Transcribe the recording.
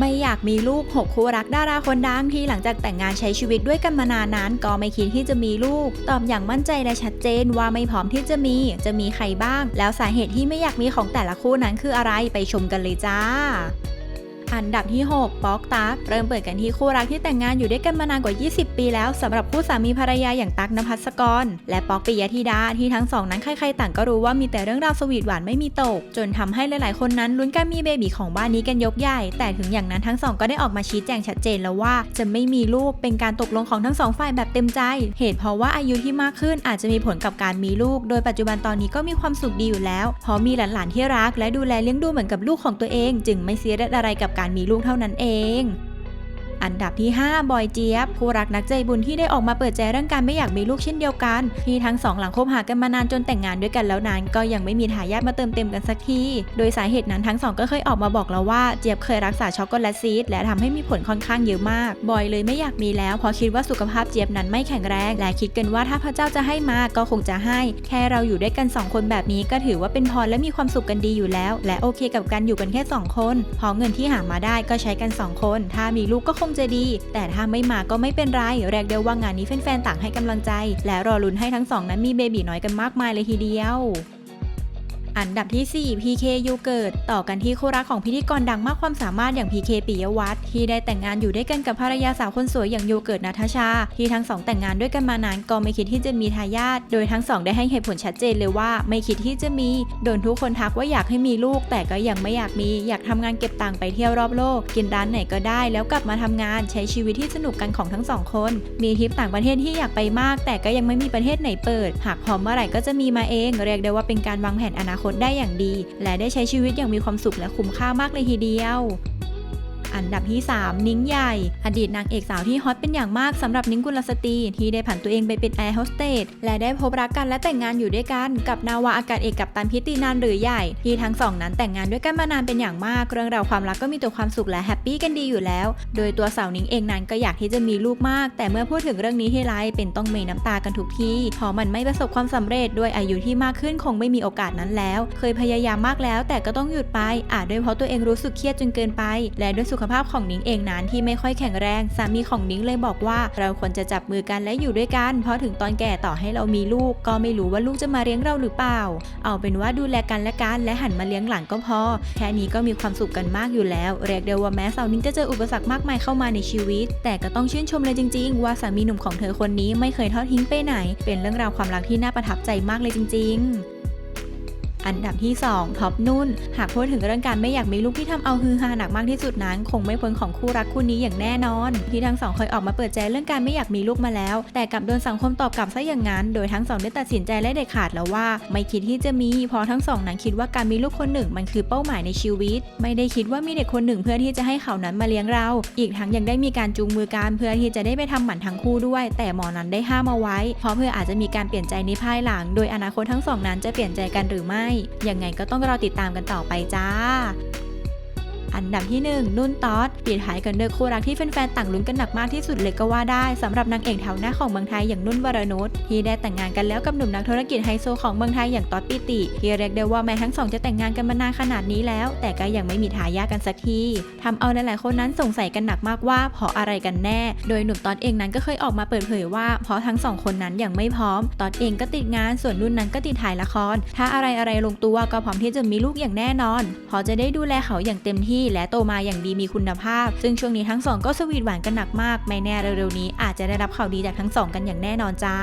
ไม่อยากมีลูก 6 คู่รักดาราคนดังที่หลังจากแต่งงานใช้ชีวิตด้วยกันมานานนั้น ก็ไม่คิดที่จะมีลูก ตอบอย่างมั่นใจและชัดเจนว่าไม่พร้อมที่จะมี จะมีใครบ้าง แล้วสาเหตุที่ไม่อยากมีของแต่ละคู่นั้นคืออะไรไปชมกันเลยจ้า อันดับที่ 6 ป๊อกตักเริ่มเปิดกันที่คู่รักที่แต่งงานอยู่ด้วยกันมานานกว่า 20 ปีแล้วสำหรับคู่สามีภรรยาอย่างตั๊กนภัสกร และป๊อกปิยธิดาที่ทั้งสองนั้นใครๆต่างก็รู้ว่ามีแต่เรื่องราวสวีทหวานไม่มีตก จนทำให้หลายๆคนนั้นลุ้นการมีเบบีของบ้านนี้กันยกใหญ่ แต่ถึงอย่างนั้นทั้งสองก็ได้ออกมาชี้แจงชัดเจนแล้วว่า จะไม่มีลูกเป็นการตกลงของทั้งสองฝ่ายแบบเต็มใจ เหตุเพราะว่าอายุที่มากขึ้นอาจจะมีผลกับการมีลูก โดยปัจจุบันตอนนี้ก็มีความสุขดีอยู่แล้วเพราะมีหลานๆที่รัก และดูแลเลี้ยงดูเหมือนกับลูกของตัวเอง จึงไม่เสียดอะไรกับการมีลูกเท่านั้นเอง อันดับที่ 5 บอยเจี๊ยบผู้รักนักใจบุญที่ได้ออกมาเปิดใจเรื่องการไม่อยากมีลูกเช่นเดียวกัน ที่ทั้งสองหลังคบหากันมานานจนแต่งงานด้วยกันแล้วนั้น ก็ยังไม่มีทายาทมาเติมเต็มกันสักที โดยสาเหตุนั้นทั้งสองก็เคยออกมาบอกแล้วว่าเจี๊ยบเคยรักษาช็อกโกแลตซีดและทำให้มีผลค่อนข้างเยอะมาก บอยเลยไม่อยากมีแล้วเพราะคิดว่าสุขภาพเจี๊ยบนั้นไม่แข็งแรง และคิดกันว่าถ้าพระเจ้าจะให้มาก็คงจะให้ แค่เราอยู่ด้วยกันสองคนแบบนี้ก็ถือว่าเป็นพรและมีความสุขกันดีอยู่แล้ว และโอเคกับการอยู่กันแค่สองคนพราะเงินที่หามาได้ก็ใช้กันสองคน ถ้ามีลูกก็คงจะดี แต่ถ้าไม่มาก็ไม่เป็นไรเรียกได้ว่างานนี้แฟนๆต่างให้กำลังใจ และรอลุ้นให้ทั้งสองนั้นมีเบบีน้อยกันมากมายเลยทีเดียว อันดับที่ 4 PK ยูเกิดต่อกันที่คู่รักของพิธีกรดังมากความสามารถอย่าง PK ปิยวัฒน์ที่ได้แต่งงานอยู่ด้วยกันกับภรรยาสาวคนสวยอย่างยูเกิดนาทชา ที่ทั้งสองแต่งงานด้วยกันมานานก็ไม่คิดที่จะมีทายาทโดยทั้งสองได้ให้เหตุผลชัดเจนเลยว่าไม่คิดที่จะมีโดนทุกคนทักว่าอยากให้มีลูก แต่ก็ยังไม่อยากมีอยากทำงานเก็บตังค์ไปเที่ยวรอบโลก กินร้านไหนก็ได้ แล้วกลับมาทำงานใช้ชีวิตที่สนุกกันของทั้งสองคน มีทริปต่างประเทศที่อยากไปมาก แต่ก็ยังไม่มีประเทศไหนเปิด หากพร้อมเมื่อไหร่ก็จะมีมาเอง เรียกได้ว่าเป็นการวางแผนอนาคตได้อย่างดี และได้ใช้ชีวิตอย่างมีความสุขและคุ้มค่ามากเลยทีเดียว อันดับที่ 3 นิ้งใหญ่ อดีตนางเอกสาวที่ฮอตเป็นอย่างมากสำหรับนิ้งกุลสตรีที่ได้ผันตัวเองไปเป็นแอร์โฮสเตสและได้พบรักกันและแต่งงานอยู่ด้วยกันกับนาวาอากาศเอกกับตันพิตินันหรือใหญ่ ที่ทั้งสองนั้นแต่งงานด้วยกันมานานเป็นอย่างมากเรื่องราวความรักก็มีแต่ความสุขและแฮปปี้กันดีอยู่แล้ว โดยตัวสาวนิ้งเองนั้นก็อยากที่จะมีลูกมาก แต่เมื่อพูดถึงเรื่องนี้ที่ไรเป็นต้องเมีน้ำตากันทุกทีเพราะมันไม่ประสบความสำเร็จด้วยอายุที่มากขึ้นคงไม่มีโอกาสนั้นแล้ว เคยพยายามมากแล้ว แต่ก็ต้องหยุดไปอาจด้วยเพราะตัวเองรู้สึกเครียดจนเกินไป และด้วยสุขภาพของนิ้งเองนั้นที่ไม่ค่อยแข็งแรง สามีของนิ้งเลยบอกว่า เราควรจะจับมือกันและอยู่ด้วยกัน เพราะถึงตอนแก่ต่อให้เรามีลูก ก็ไม่รู้ว่าลูกจะมาเลี้ยงเราหรือเปล่า เอาเป็นว่าดูแลกันและกันและหันมาเลี้ยงหลานก็พอ แค่นี้ก็มีความสุขกันมากอยู่แล้ว เรียกได้ว่าแม้สาวนิ้งจะเจออุปสรรคมากมายเข้ามาในชีวิต แต่ก็ต้องชื่นชมเลยจริง ๆ ว่าสามีหนุ่มของเธอคนนี้ไม่เคยทอดทิ้งไปไหน เป็นเรื่องราวความรักที่น่าประทับใจมากเลยจริง ๆ อันดับที่ 2 ท็อปนุ่น หากพูดถึงเรื่องการไม่อยากมีลูกที่ทำเอาฮือฮาหนักมากที่สุดนั้น คงไม่พ้นของคู่รักคู่นี้อย่างแน่นอน ที่ทั้งสองเคยออกมาเปิดใจเรื่องการไม่อยากมีลูกมาแล้ว แต่กลับโดนสังคมตอบกลับซะอย่างนั้น โดยทั้งสองได้ตัดสินใจและเด็ดขาดแล้วว่า ไม่คิดที่จะมีเพราะทั้งสองนั้นคิดว่าการมีลูกคนหนึ่งมันคือเป้าหมายในชีวิต ไม่ได้คิดว่ามีเด็กคนหนึ่งเพื่อที่จะให้เขานั้นมาเลี้ยงเรา อีกทั้งยังได้มีการจูงมือกันเพื่อที่จะได้ไปทำหมันทั้งคู่ด้วย แต่หมอนั้นได้ห้ามเอาไว้ เพราะเพื่ออาจจะมีการเปลี่ยนใจในภายหลัง โดยอนาคตทั้งสองนั้นจะเปลี่ยนใจกันหรือไม่ยังไงก็ต้องรอติดตามกันต่อไปจ้า อันดับที่ 1 นุ่นต๊อสปิดท้ายกันด้วยคู่รักที่แฟนๆต่างลุ้นกันหนักมากที่สุดเลยก็ว่าได้สำหรับนางเอกแถวหน้าของเมืองไทยอย่างนุ่นวรนุชที่ได้แต่งงานกันแล้วกับหนุ่มนักธุรกิจไฮโซของเมืองไทยอย่างต๊อดปิติที่เรียกได้ว่าแม้ทั้งสองจะแต่งงานกันมานานขนาดนี้แล้ว แต่ก็ยังไม่มีทายาทกันสักทีทำเอาหลายๆคนนั้นสงสัยกันหนักมากว่าเพราะอะไรกันแน่ โดยหนุ่มต๊อดเองนั้นก็เคยออกมาเปิดเผยว่าเพราะทั้งสองคนนั้นยังไม่พร้อมต๊อดเองก็ติดงานส่วนนุ่นนั้นก็ติดถ่ายละคร ถ้าอะไรอะไรลงตัวก็พร้อมที่จะมีลูกอย่างแน่นอนพอจะได้ดูแลเขาอย่างเต็มที่และโตมาอย่างดีมีคุณภาพ ซึ่งช่วงนี้ทั้งสองก็สวีทหวานกันหนักมาก ไม่แน่เร็วๆนี้อาจจะได้รับข่าวดีจากทั้งสองกันอย่างแน่นอนจ้า